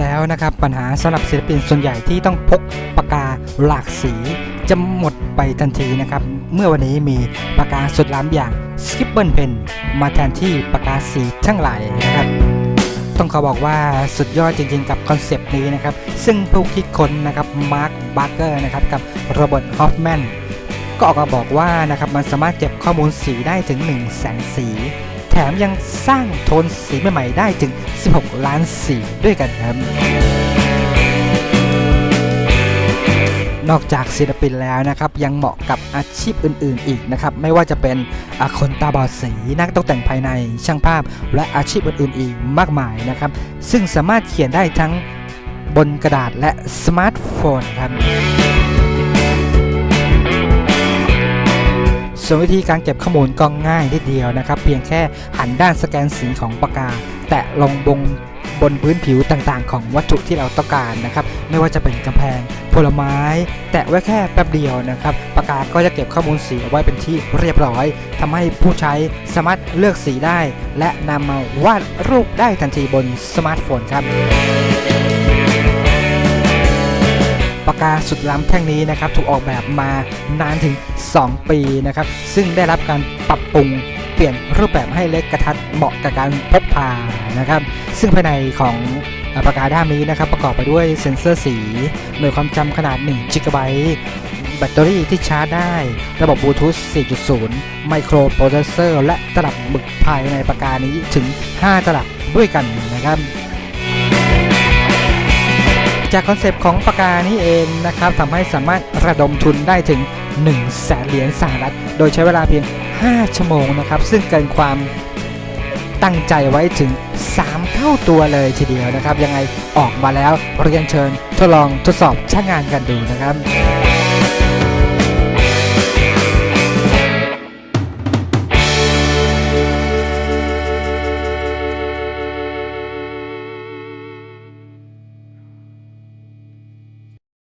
แล้วนะครับปัญหาสำหรับศิลปินส่วนใหญ่ที่ต้องพกปากกาหลากสี จะหมดไปทันทีนะครับ เมื่อวันนี้มีปากกาสุดล้ำอย่าง Skipper Pen มาแทนที่ปากกาสีทั้งหลายนะครับ ต้องขอบอกว่าสุดยอดจริงๆกับคอนเซปต์นี้นะครับ ซึ่งผู้คิดค้นนะครับมาร์คบาร์เกอร์นะครับกับโรเบิร์ตฮอฟแมนก็ออกมาบอกว่านะครับมันสามารถเก็บข้อมูลสีได้ถึง 1 0 0 0 0แสนสี แถมยังสร้างโทนสีใหม่ๆได้ถึง 16 ล้านสีด้วยกันครับ นอกจากศิลปินแล้วนะครับ ยังเหมาะกับอาชีพอื่นๆอีกนะครับ ไม่ว่าจะเป็นอาคนตาบอดสีนักตกแต่งภายในช่างภาพ และอาชีพอื่นๆอีกมากมายนะครับ ซึ่งสามารถเขียนได้ทั้งบนกระดาษและสมาร์ทโฟนครับ ส่วนวิธีการเก็บข้อมูลก็ง่ายนิดเดียวนะครับ เพียงแค่หันด้านสแกนสีของปากกา แตะลงบงบนพื้นผิวต่างๆ ของวัตถุที่เราต้องการนะครับ ไม่ว่าจะเป็นกำแพง ผลไม้ แตะไว้แค่แป๊บเดียวนะครับ ปากกาก็จะเก็บข้อมูลสีเอาไว้เป็นที่เรียบร้อยทำให้ผู้ใช้สามารถเลือกสีได้ และนำมาวาดรูปได้ทันทีบนสมาร์ทโฟนครับากกาสุดล้ำแท่งนี้นะครับถูกออกแบบมานานถึง 2 ปีนะครับซึ่งได้รับการปรับปรุงเปลี่ยนรูปแบบให้เล็กกระทัดเหมาะกับการพกพานะครับซึ่งภายในของปากกาด้ามนี้นะครับประกอบไปด้วยเซ็นเซอร์สี หน่วยความจำขนาด1 g b แบตเตอรี่ที่ชาร์จได้ ระบบบลูทูธ 4.0 ไมโครโปรเซสเซอร์ และตลับหมึกภายในปากกานี้ถึง 5 ตลับด้วยกันนะครับ จากคอนเซปต์ของปากกานี้เองนะครับทำให้สามารถระดมทุนได้ถึง 1 0 0 0 0แสนเหรียญสหรัฐ โดยใช้เวลาเพียง 5 ชั่วโมงนะครับ ซึ่งเกินความตั้งใจไว้ถึง 3 เท่าตัวเลยทีเดียวนะครับ ยังไงออกมาแล้วเรียนเชิญทดลองทดสอบใช้งานกันดูนะครับ